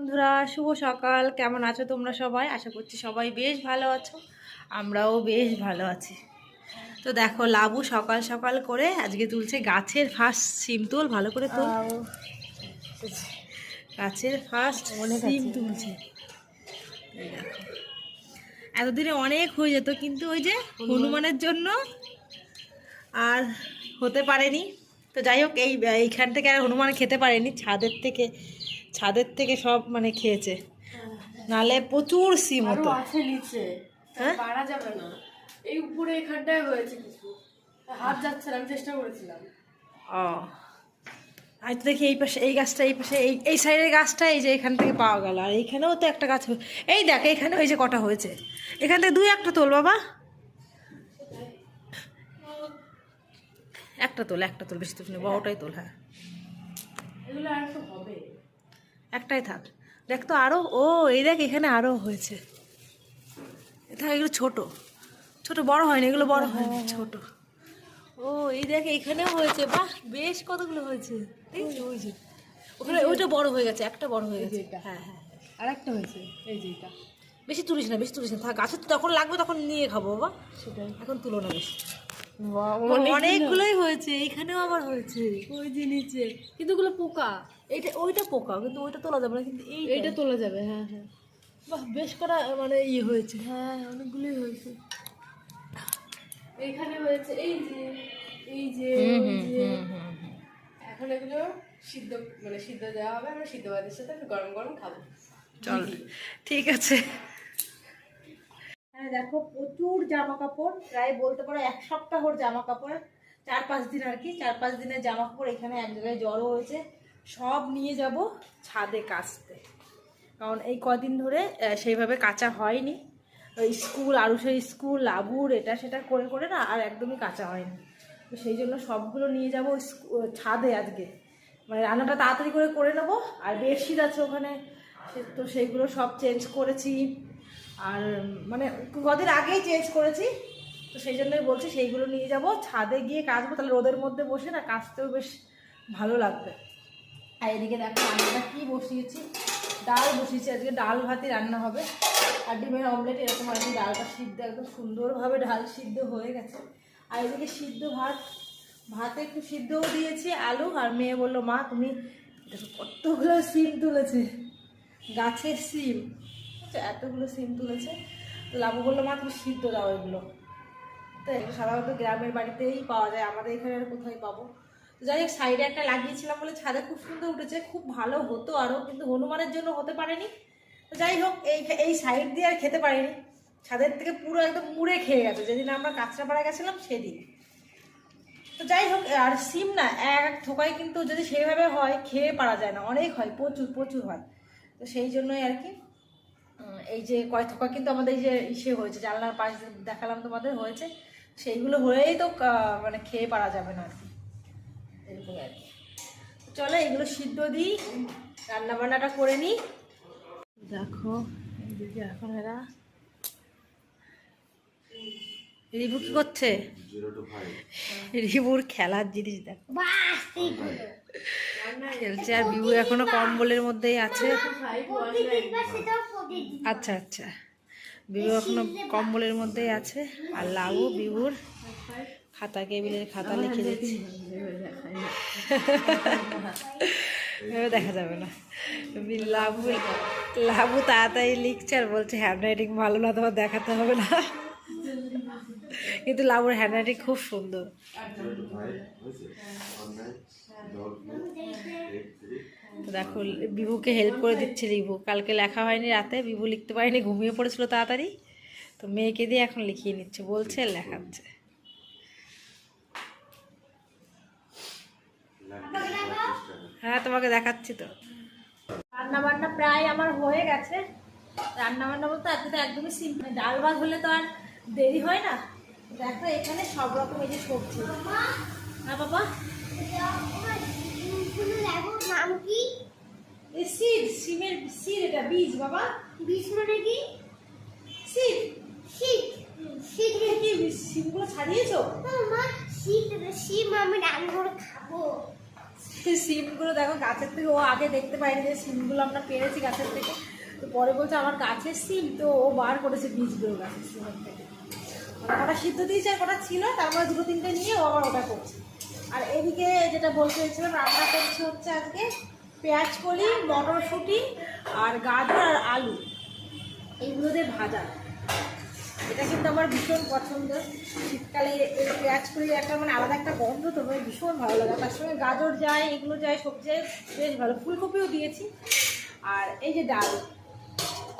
বন্ধুরা শুভ সকাল। কেমন আছো তোমরা সবাই? আশা করছি সবাই বেশ ভালো আছো। আমরাও বেশ ভালো আছি। তো দেখো লাবু সকাল সকাল করে আজকে তুলছে গাছের ফার্স্ট সিম তুল। ভালো করে তুল। গাছের ফার্স্ট সিম তুলছে। এতদিনে অনেক হয়ে যেত কিন্তু ওই যে হনুমানের জন্য আর হতে পারেনি। তো যাই হোক এই এইখান থেকে আর হনুমান খেতে পারেনি ছাদের থেকে ছাদের থেকে সব মানে খেয়েছে। নালে প্রচুর সিম হতো। আছে নিচে। হ্যাঁ? পারা যাবে না। এই উপরে এখানটায় হয়েছে কিছু। হাত যাচ্ছে আমি চেষ্টা করেছিলাম। ও। তো দেখি এই পাশে এই গাছটা এই পাশে এই এই সাইডের গাছটা এই যে এখান থেকে পাওয়া গেল। আর এইখানেও তো একটা গাছ এই দেখ এখানে ওই যে কটা হয়েছে। এখান থেকে দুই একটা তোল বাবা। একটা তোল একটা তোল বেশি তোল বড়টাই তোল হ্যাঁ। এগুলো আর হবে। একটাই থাক। দেখ তো আরও ও এই দেখ এখানে আরও হয়েছে। থাক এগুলো ছোট। ছোট বড় হয়নি এগুলো বড় হয়নি ছোট। ও এই দেখ এখানেও হয়েছে। বাহ বেশ কতগুলো হয়েছে। ওখানে ওইটা বড় হয়ে গেছে একটা বড় হয়ে গেছে। হ্যাঁ হ্যাঁ। আর একটা হয়েছে এই যে এটা। বেশি তুলিস না বেশি তুলিস না থাক। গাছে তো যখন লাগবে তখন নিয়ে খাব বাবা। সেটাই। এখন তুলো না বেশি। অনেকগুলোই হয়েছে এইখানেও আবার হয়েছে ওই যে নিচে। কিন্তু ওগুলো পোকা। এইটা ওইটা পোকা কিন্তু ওইটা তোলা যাবে না কিন্তু এই এইটা তোলা যাবে হ্যাঁ হ্যাঁ। বাহ বেশ করা মানে ইয়ে হয়েছে হ্যাঁ অনেকগুলোই হয়েছে। এইখানে হয়েছে এই যে এই যে। এখন এগুলো সিদ্ধ মানে সিদ্ধ দেওয়া হবে আমরা সিদ্ধ ভাতের সাথে গরম গরম খাব। চল। ঠিক আছে। দেখো প্রচুর জামা কাপড় প্রায় বলতে পারো এক সপ্তাহর জামা কাপড় চার পাঁচ দিন আর কি, চার পাঁচ দিনের জামা কাপড় এখানে এক জায়গায় জড়ো হয়েছে। সব নিয়ে যাব ছাদে কাচতে। কারণ এই কদিন ধরে সেইভাবে কাঁচা হয়নি। ওই স্কুল আরও সেই স্কুল, লাবুর, এটা সেটা করে করে না আর একদমই কাঁচা হয়নি। তো সেই জন্য সবগুলো নিয়ে যাব ছাদে আজকে। মানে রান্নাটা তাড়াতাড়ি করে করে নেব, আর বেডশিট আছে ওখানে তো সেইগুলো সব চেঞ্জ করেছি। আর মানে কদিন আগেই চেঞ্জ করেছি, তো সেই জন্যই বলছি সেইগুলো নিয়ে যাব। ছাদে গিয়ে কাচবো তাহলে রোদের মধ্যে বসে না কাচতেও বেশ ভালো লাগবে। আর এদিকে দেখো রান্নাটা কী বসিয়েছি? ডাল বসিয়েছি, আজকে ডাল ভাতই রান্না হবে। আর ডিমের অমলেট এরকম আর কি, ডালটা সিদ্ধ, একদম সুন্দরভাবে ডাল সিদ্ধ হয়ে গেছে। আর এদিকে সিদ্ধ ভাত, ভাতে একটু সিদ্ধও দিয়েছি, আলু, আর মেয়ে বলল, মা, তুমি কতগুলো সিম তুলেছে। গাছের সিম। এতগুলো সিম তুলেছে। তো লাবু বলল, মা, তুমি সিদ্ধ দাও এগুলো। তো সাধারণত গ্রামের বাড়িতেই পাওয়া যায়, আমাদের এখানে আর কোথায় পাবো? তো যাই হোক, সাইডে একটা লাগিয়েছিলাম বলে ছাদে খুব সুন্দর উঠেছে, খুব ভালো হতো আরও, কিন্তু হনুমানের জন্য হতে পারেনি। তো যাই হোক, এই এই সাইড দিয়ে আর খেতে পারিনি। ছাদের থেকে পুরো একদম মুড়ে খেয়ে গেছে, যেদিন আমরা কাঁচরাপাড়া গেছিলাম সেদিন। তো যাই হোক, আর সিম না, এক থোকায় কিন্তু যদি সেইভাবে হয়, খেয়ে পারা যায় না। অনেক হয়, প্রচুর প্রচুর হয়। তো সেই জন্যই আর কি এই যে কয় থোকা কিন্তু আমাদের এই যে ইসে হয়েছে, জানলার পাশ দেখালাম তোমাদের হয়েছে, সেইগুলো হয়েই তো মানে খেয়ে পারা যাবে না আর কি। এরকম আর কি। চলো এগুলো সিদ্ধ দিই, রান্নাবান্নাটা করে নিই। দেখো এইদিকে এখন এরা রিবু কি করছে? রিবুর খেলার জিনিস দেখো। খেলছে আর বিবু এখনও কম্বলের মধ্যেই আছে। আচ্ছা আচ্ছা। বিবু এখনও কম্বলের মধ্যেই আছে। আর লাউ বিবুর খাতা কেবিলের খাতা লিখে দিচ্ছি। দেখা যাবে না। লাবু লাবু তাড়াতাড়ি লিখছে আর বলছে হ্যান্ড রাইটিং ভালো না, তোমার দেখাতে হবে না। কিন্তু লাবুর হ্যান্ড খুব সুন্দর। দেখো, বিভুকে হেল্প করে দিচ্ছে রিভু। কালকে লেখা হয়নি রাতে, বিভু লিখতে পারেনি, ঘুমিয়ে পড়েছিল তাড়াতাড়ি। তো মেয়েকে দিয়ে এখন লিখিয়ে নিচ্ছে, বলছে লেখাচ্ছে। হ্যাঁ তোমাকে দেখাচ্ছি তো। রান্না বান্না প্রায় আমার হয়ে গেছে। রান্না বান্না বলতে তো একদমই সিম্পল ডাল ভাত হলে তো আর দেরি হয় না। দেখো এখানে সব রকম এই যে সবজি। হ্যাঁ বাবা? নাম কি? সিড সিমের সিড এটা বীজ বাবা। বিষ মানে কি? সিড শীত। তুমি কি? সিমগুলো ছাড়িয়েছো? মা শীত শীত আমি রান্না করে খাব সিমগুলো দেখো গাছের থেকে ও আগে দেখতে পাইনি যে সিমগুলো আমরা পেরেছি গাছের থেকে। তো পরে বলছে, আমার গাছের সিম। তো ও বার করেছে বীজগুলো গাছের সিমের থেকে। মানে কটা সিদ্ধ দিয়েছে কটা ছিল, তারপরে দুটো তিনটে নিয়ে ও আবার ওটা করছে। আর এদিকে যেটা বলতে চাইছিলাম, রান্না করছে হচ্ছে আজকে পেঁয়াজ কলি, মটরশুঁটি আর গাজর আর আলু। এইগুলো দিয়ে ভাজা। এটা কিন্তু আমার ভীষণ পছন্দ। শীতকালে এই পেঁয়াজ কলির একটা মানে আলাদা একটা গন্ধ তো আমার ভীষণ ভালো লাগে। তার সঙ্গে গাজর যায়, এগুলো যায়, সবজি বেশ ভালো। ফুলকপিও দিয়েছি। আর এই যে ডাল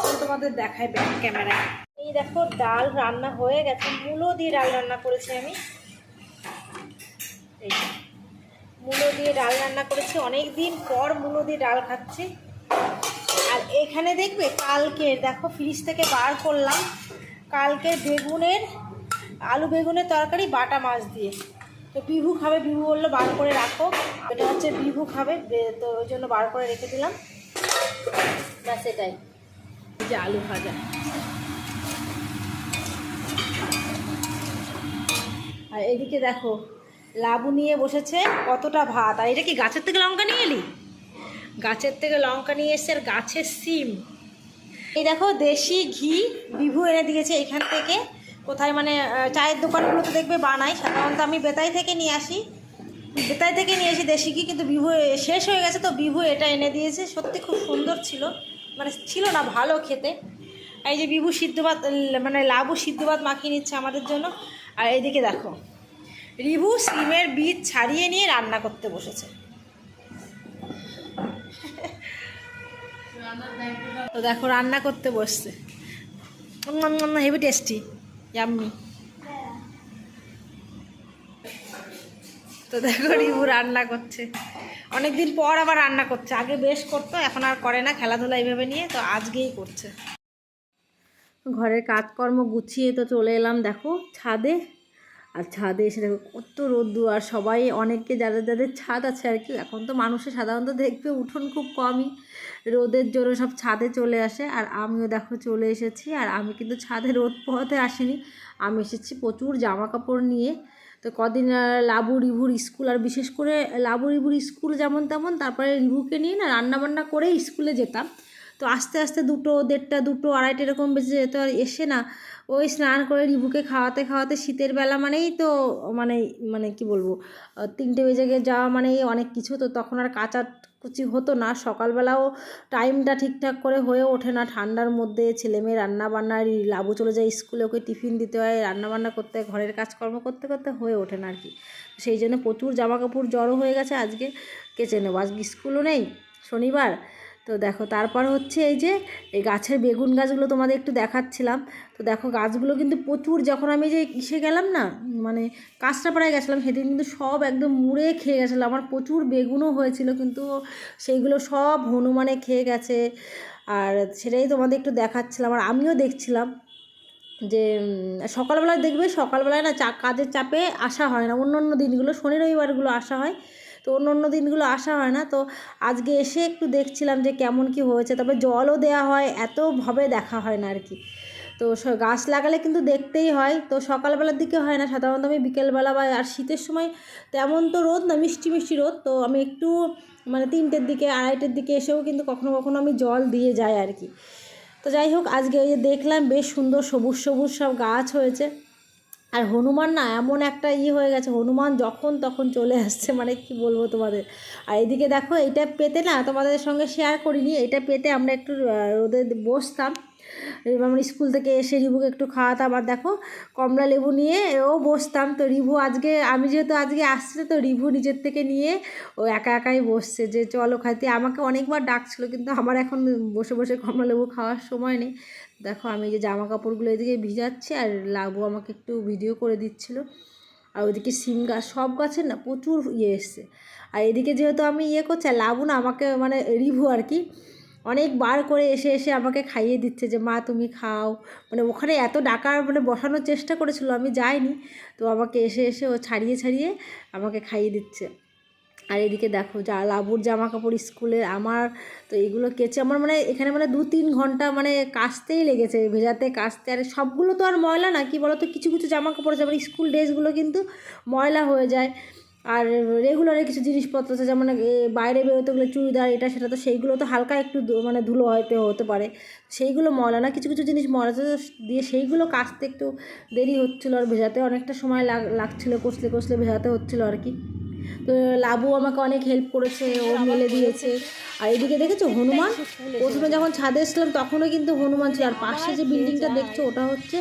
আমি তোমাদের দেখাই ব্যাক ক্যামেরায় এই দেখো ডাল রান্না হয়ে গেছে, মূলো দিয়ে ডাল রান্না করেছি আমি। এই দিয়ে ডাল রান্না করেছি। অনেক দিন পর মূলো দিয়ে ডাল খাচ্ছি। আর এখানে দেখবে কালকে, দেখো ফ্রিজ থেকে বার করলাম। কালকে বেগুনের, আলু বেগুনের তরকারি, বাটা মাছ দিয়ে। তো বিভু খাবে, বিভু বলল বার করে রাখো। এটা হচ্ছে বিভু খাবে তো ওই জন্য বার করে রেখে দিলাম। ব্যাস এটাই। যে আলু ভাজা। আর এদিকে দেখো, লাবু নিয়ে বসেছে কতটা ভাত। আর এটা কি গাছের থেকে লঙ্কা নিয়ে এলি? গাছের থেকে লঙ্কা নিয়ে এসছে গাছের সিম। এই দেখো, দেশি ঘি বিভু এনে দিয়েছে এখান থেকে। কোথায় মানে চায়ের দোকানগুলোতে দেখবে বানাই। সাধারণত আমি বেতাই থেকে নিয়ে আসি। বেতাই থেকে নিয়ে এসি দেশি ঘি, কিন্তু বিভু শেষ হয়ে গেছে তো বিভু এটা এনে দিয়েছে। সত্যি খুব সুন্দর ছিল। মানে ছিল না ভালো খেতে। এই যে বিভু সিদ্ধ ভাত মানে লাবু সিদ্ধ ভাত মাখিয়ে নিচ্ছে আমাদের জন্য। আর এইদিকে দেখো, রিভু সিমের বীজ ছাড়িয়ে নিয়ে রান্না করতে বসেছে। তো দেখো, রান্না করতে বসছে। হেভি টেস্টি ইয়াম্মি তো দেখো, রিভু রান্না করছে। অনেকদিন পর আবার রান্না করছে। আগে বেশ করতো, এখন আর করে না খেলাধুলা এইভাবে নিয়ে, তো আজকেই করছে। ঘরের কাজকর্ম গুছিয়ে তো চলে এলাম, দেখো, ছাদে। আর ছাদে এসে দেখো কত রোদ্দু আর সবাই অনেকে যাদের যাদের ছাদ আছে আর কি, এখন তো মানুষের সাধারণত দেখবে উঠোন খুব কমই। রোদের জন্য সব ছাদে চলে আসে, আর আমিও দেখো চলে এসেছি, আর আমি কিন্তু ছাদে রোদ পোহাতে আসিনি। আমি এসেছি প্রচুর জামা কাপড় নিয়ে তো কদিন লাবু রিভুর স্কুল, আর বিশেষ করে লাবু রিভুর স্কুল যেমন তেমন, তারপরে রিভুকে নিয়ে না রান্নাবান্না করেই স্কুলে যেতাম। তো আস্তে আস্তে দুটো, দেড়টা, দুটো, আড়াইটা এরকম বেজে যেত, আর এসে না ওই স্নান করে রিভুকে খাওয়াতে খাওয়াতে শীতের বেলা মানেই তো মানে মানে কি বলব তিনটে বেজে গে যাওয়া মানেই অনেক কিছু। তো তখন আর কাঁচা কুচি হতো না। সকালবেলাও টাইমটা ঠিকঠাক করে হয়ে ওঠে না। ঠান্ডার মধ্যে ছেলে মেয়ে রান্না বান্নার আর লাবু চলে যায় স্কুলে ওকে টিফিন দিতে হয়। রান্নাবান্না করতে হয় ঘরের কাজকর্ম করতে করতে হয়ে ওঠে না আর কি সেই জন্য প্রচুর জামা কাপড় জড়ো হয়ে গেছে আজকে। কেচে নেব। আজকে স্কুলও নেই, শনিবার। তো দেখো, তারপর হচ্ছে এই যে, এই গাছের বেগুন গাছগুলো তোমাদের একটু দেখাচ্ছিলাম। তো দেখো, গাছগুলো কিন্তু প্রচুর, যখন আমি যে ইসে গেলাম না মানে কাঁচরাপাড়ায় গেছিলাম, সেদিন কিন্তু সব একদম মুড়ে খেয়ে গেছিল। আমার প্রচুর বেগুনও হয়েছিল, কিন্তু সেইগুলো সব হনুমানে খেয়ে গেছে। আর সেটাই তোমাদের একটু দেখাচ্ছিলাম। আর আমিও দেখছিলাম যে সকালবেলায় দেখবে, সকালবেলায় না চা, কাজের চাপে আসা হয় না। অন্য অন্য দিনগুলো, শনি, রবিবারগুলো আসা হয়। তো অন্য অন্য দিনগুলো আসা হয় না। তো আজকে এসে একটু দেখছিলাম যে কেমন কি হয়েছে। তবে জলও দেওয়া হয়, এতভাবে দেখা হয় না আর কি তো গাছ লাগালে কিন্তু দেখতেই হয়। তো সকালবেলার দিকে হয় না। সাধারণত আমি বিকেলবেলা বা, আর শীতের সময় তেমন তো রোদ না, মিষ্টি মিষ্টি রোদ। তো আমি একটু মানে তিনটের দিকে, আড়াইটের দিকে এসেও কিন্তু কখনো কখনো আমি জল দিয়ে যাই আর কি তো যাই হোক, আজকে ওই যে দেখলাম, বেশ সুন্দর সবুজ সবুজ সব গাছ হয়েছে। আর হনুমান না এমন একটা ই হয়ে গেছে, হনুমান যখন তখন চলে আসছে মানে কি বলব তোমাদের? আর এদিকে দেখো এটা পেতে না তোমাদের সঙ্গে শেয়ার করিনি এটা পেতে আমরা একটু রোদে বসতাম। আমরা স্কুল থেকে এসে রিভুকে একটু খাওয়াতাম, আর দেখো কমলা লেবু নিয়ে ও বসতাম। তো রিভু আজকে, আমি যেহেতু আজকে আসছে তো রিভু নিজের থেকে নিয়ে ও একা একাই বসছে যে চলো খাইতে আমাকে অনেকবার ডাকছিল, কিন্তু আমার এখন বসে বসে কমলা লেবু খাওয়ার সময় নেই। দেখো, আমি যে জামা কাপড়গুলো এদিকে ভিজাচ্ছি আর লাবু আমাকে একটু ভিডিও করে দিচ্ছিল। আর ওইদিকে সিম গাছ সব গাছের না প্রচুর ইয়ে এসছে। আর এদিকে যেহেতু আমি ইয়ে করছি, আর লাবু না আমাকে মানে রিভু আর কি, অনেকবার করে এসে এসে আমাকে খাইয়ে দিচ্ছে যে, মা, তুমি খাও। মানে ওখানে এত ডাকার মানে বসানোর চেষ্টা করেছিল, আমি যাইনি। তো আমাকে এসে এসে ও ছাড়িয়ে ছাড়িয়ে আমাকে খাইয়ে দিচ্ছে। আর এদিকে দেখো যা লাবুর জামা কাপড় স্কুলে আমার, তো এগুলো কেচে আমার মানে এখানে মানে দু তিন ঘণ্টা মানে কাচতেই লেগেছে, ভেজাতে কাচতে। আর সবগুলো তো আর ময়লা না, কি বলতো? কিছু কিছু জামা কাপড় আছে আবার স্কুল ড্রেসগুলো কিন্তু ময়লা হয়ে যায়। আর রেগুলারের কিছু জিনিসপত্র আছে, যেমন বাইরে বেরোতে গেলে চুড়িদার, এটা, সেটা তো সেইগুলো তো হালকা একটু মানে ধুলো হয়তো হতে পারে। সেইগুলো ময়লা না, কিছু কিছু জিনিস ময়লা তো দিয়ে সেইগুলো কাচতে একটু দেরি হচ্ছিল আর ভেজাতে অনেকটা সময় লাগ- লাগছিল, কষলে কষলে ভেজাতে হচ্ছিল আর কি। তো লাবু আমাকে অনেক হেল্প করেছে ও মেলে দিয়েছে। আর এদিকে দেখেছ হনুমান? প্রথমে যখন ছাদে এসলাম তখনও কিন্তু হনুমান ছিল। আর পাশে যে বিল্ডিংটা দেখছ ওটা হচ্ছে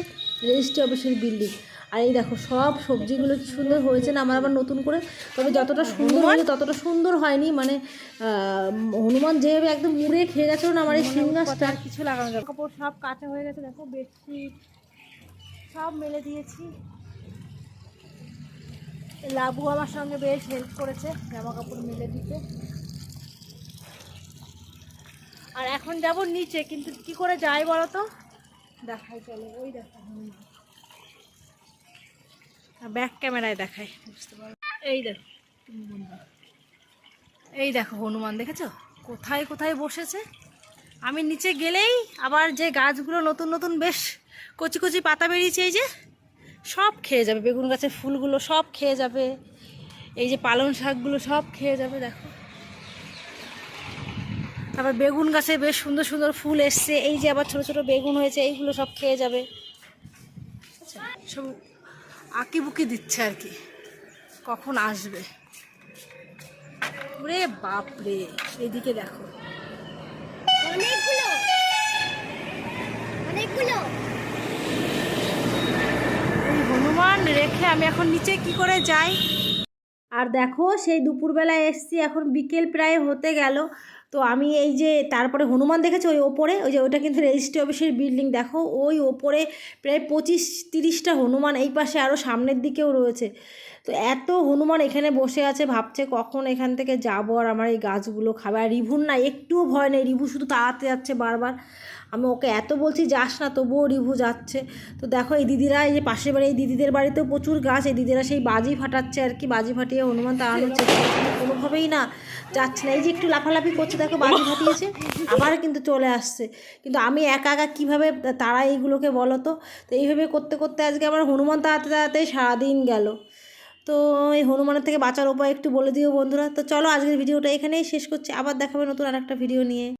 রেজিস্ট্রি অফিসের বিল্ডিং আর এই দেখো সব সবজিগুলো কি সুন্দর হয়েছে না আমার আবার নতুন করে। তবে যতটা সুন্দর হয়েছে ততটা সুন্দর হয়নি। মানে হনুমান যেভাবে একদম মুড়ে খেয়ে গেছিল না আমার এই গাছটা কিছু লাগানো যাবে কাপড় সব কাঁচা হয়ে গেছে দেখো বেডশিট সব মেলে দিয়েছি। লাবু আমার সঙ্গে বেশ হেল্প করেছে জামা কাপড় মেলে দিতে। আর এখন যাব নিচে, কিন্তু কি করে যাই বলো তো দেখাই চলো, ওই দেখো। ব্যাক ক্যামেরায় দেখাই, বুঝতে পারো এই দেখো এই দেখো হনুমান, দেখেছ? কোথায় কোথায় বসেছে? আমি নিচে গেলেই আবার যে গাছগুলো নতুন নতুন বেশ কচি কচি পাতা বেরিয়েছে, এই যে সব খেয়ে যাবে, বেগুন গাছের ফুলগুলো সব খেয়ে যাবে, এই যে পালং শাকগুলো সব খেয়ে যাবে, দেখো। তারপর বেগুন গাছে বেশ সুন্দর সুন্দর ফুল এসছে, এই যে আবার ছোট ছোট বেগুন হয়েছে, এইগুলো সব খেয়ে যাবে। সব আঁকি বুকি দিচ্ছে আর কি, কখন আসবে? রে বাপরে এদিকে দেখো। অনেকগুলো অনেকগুলো। হনুমান রেখে আমি এখন নিচে কি করে যাই? আর দেখো, সেই দুপুরবেলায় এসছি, এখন বিকেল প্রায় হতে গেল। তো আমি এই যে তারপরে হনুমান দেখেছি, ওই ওপরে? ওই যে ওইটা কিন্তু রেজিস্ট্রি অফিসের বিল্ডিং। দেখো, ওই ওপরে প্রায় পঁচিশ তিরিশটা হনুমান, এই পাশে আরও সামনের দিকেও রয়েছে। তো এত হনুমান এখানে বসে আছে, ভাবছে কখন এখান থেকে যাব আর আমার এই গাছগুলো খাবে। আর রিভুর না, একটুও ভয় নেই। রিভু শুধু তাড়াতে যাচ্ছে বারবার। আমি ওকে এত বলছি, যাস না, তবুও রিভু যাচ্ছে। তো দেখো এই দিদিরা, এই যে পাশের বাড়ি, এই দিদিদের বাড়িতেও প্রচুর গাছ, এই দিদিরা সেই বাজি ফাটাচ্ছে আর কি, বাজি ফাটিয়ে হনুমান তাড়ানোর চেষ্টা করছে কোনোভাবেই না যাচ্ছে না। এই যে একটু লাফালাফি করছে, দেখো বাজি ফাটিয়েছে, আবার কিন্তু চলে আসছে। কিন্তু আমি একা একা কীভাবে তারা এইগুলোকে বলো তো? তো এইভাবে করতে করতে আজকে আমার হনুমান তাড়াতে তাড়াতে সারাদিন গেল। তো এই হনুমানের থেকে বাঁচার উপায় একটু বলে দিও বন্ধুরা। তো চলো আজকের ভিডিওটা এখানেই শেষ করছি। আবার দেখাবে নতুন আর একটা ভিডিও নিয়ে।